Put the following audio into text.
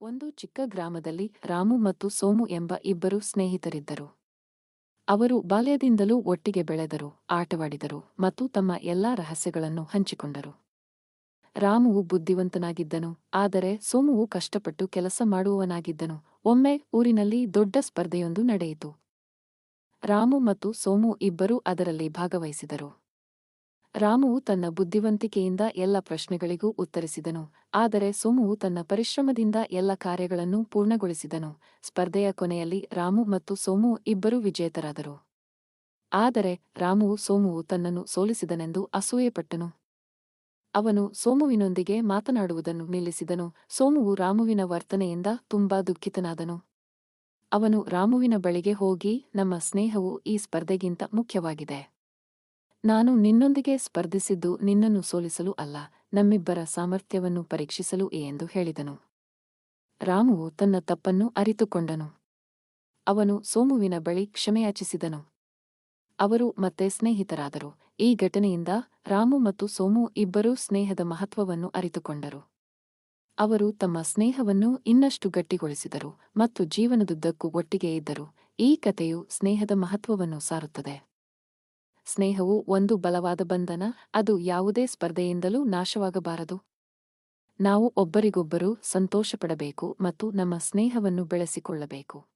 ಒಂದು ಚಿಕ್ಕ ಗ್ರಾಮದಲ್ಲಿ ರಾಮು ಮತ್ತು ಸೋಮು ಎಂಬ ಇಬ್ಬರು ಸ್ನೇಹಿತರಿದ್ದರು. ಅವರು ಬಾಲ್ಯದಿಂದಲೂ ಒಟ್ಟಿಗೆ ಬೆಳೆದರು, ಆಟವಾಡಿದರು ಮತ್ತು ತಮ್ಮ ಎಲ್ಲಾ ರಹಸ್ಯಗಳನ್ನು ಹಂಚಿಕೊಂಡರು. ರಾಮುವು ಬುದ್ಧಿವಂತನಾಗಿದ್ದನು, ಆದರೆ ಸೋಮುವು ಕಷ್ಟಪಟ್ಟು ಕೆಲಸ ಮಾಡುವವನಾಗಿದ್ದನು. ಒಮ್ಮೆ ಊರಿನಲ್ಲಿ ದೊಡ್ಡ ಸ್ಪರ್ಧೆಯೊಂದು ನಡೆಯಿತು. ರಾಮು ಮತ್ತು ಸೋಮು ಇಬ್ಬರೂ ಅದರಲ್ಲಿ ಭಾಗವಹಿಸಿದರು. ರಾಮುವು ತನ್ನ ಬುದ್ಧಿವಂತಿಕೆಯಿಂದ ಎಲ್ಲ ಪ್ರಶ್ನೆಗಳಿಗೂ ಉತ್ತರಿಸಿದನು, ಆದರೆ ಸೋಮುವು ತನ್ನ ಪರಿಶ್ರಮದಿಂದ ಎಲ್ಲ ಕಾರ್ಯಗಳನ್ನು ಪೂರ್ಣಗೊಳಿಸಿದನು. ಸ್ಪರ್ಧೆಯ ಕೊನೆಯಲ್ಲಿ ರಾಮು ಮತ್ತು ಸೋಮು ಇಬ್ಬರೂ ವಿಜೇತರಾದರು. ಆದರೆ ರಾಮುವು ಸೋಮುವು ತನ್ನನ್ನು ಸೋಲಿಸಿದನೆಂದು ಅಸೂಯೆಪಟ್ಟನು. ಅವನು ಸೋಮುವಿನೊಂದಿಗೆ ಮಾತನಾಡುವುದನ್ನು ನಿಲ್ಲಿಸಿದನು. ಸೋಮುವು ರಾಮುವಿನ ವರ್ತನೆಯಿಂದ ತುಂಬಾ ದುಃಖಿತನಾದನು. ಅವನು ರಾಮುವಿನ ಬಳಿಗೆ ಹೋಗಿ, ನಮ್ಮ ಸ್ನೇಹವು ಈ ಸ್ಪರ್ಧೆಗಿಂತ ಮುಖ್ಯವಾಗಿದೆ. ನಾನು ನಿನ್ನೊಂದಿಗೆ ಸ್ಪರ್ಧಿಸಿದ್ದು ನಿನ್ನನ್ನು ಸೋಲಿಸಲು ಅಲ್ಲ, ನಮ್ಮಿಬ್ಬರ ಸಾಮರ್ಥ್ಯವನ್ನು ಪರೀಕ್ಷಿಸಲು ಎಂದು ಹೇಳಿದನು. ರಾಮುವು ತನ್ನ ತಪ್ಪನ್ನು ಅರಿತುಕೊಂಡನು. ಅವನು ಸೋಮುವಿನ ಬಳಿ ಕ್ಷಮೆಯಾಚಿಸಿದನು. ಅವರು ಮತ್ತೆ ಸ್ನೇಹಿತರಾದರು. ಈ ಘಟನೆಯಿಂದ ರಾಮು ಮತ್ತು ಸೋಮು ಇಬ್ಬರೂ ಸ್ನೇಹದ ಮಹತ್ವವನ್ನು ಅರಿತುಕೊಂಡರು. ಅವರು ತಮ್ಮ ಸ್ನೇಹವನ್ನು ಇನ್ನಷ್ಟು ಗಟ್ಟಿಗೊಳಿಸಿದರು ಮತ್ತು ಜೀವನದುದ್ದಕ್ಕೂ ಒಟ್ಟಿಗೆ ಇದ್ದರು. ಈ ಕಥೆಯು ಸ್ನೇಹದ ಮಹತ್ವವನ್ನು ಸಾರುತ್ತದೆ. ಸ್ನೇಹವು ಒಂದು ಬಲವಾದ ಬಂಧನ, ಅದು ಯಾವುದೇ ಸ್ಪರ್ಧೆಯಿಂದಲೂ ನಾಶವಾಗಬಾರದು. ನಾವು ಒಬ್ಬರಿಗೊಬ್ಬರು ಸಂತೋಷಪಡಬೇಕು ಮತ್ತು ನಮ್ಮ ಸ್ನೇಹವನ್ನು ಬೆಳೆಸಿಕೊಳ್ಳಬೇಕು.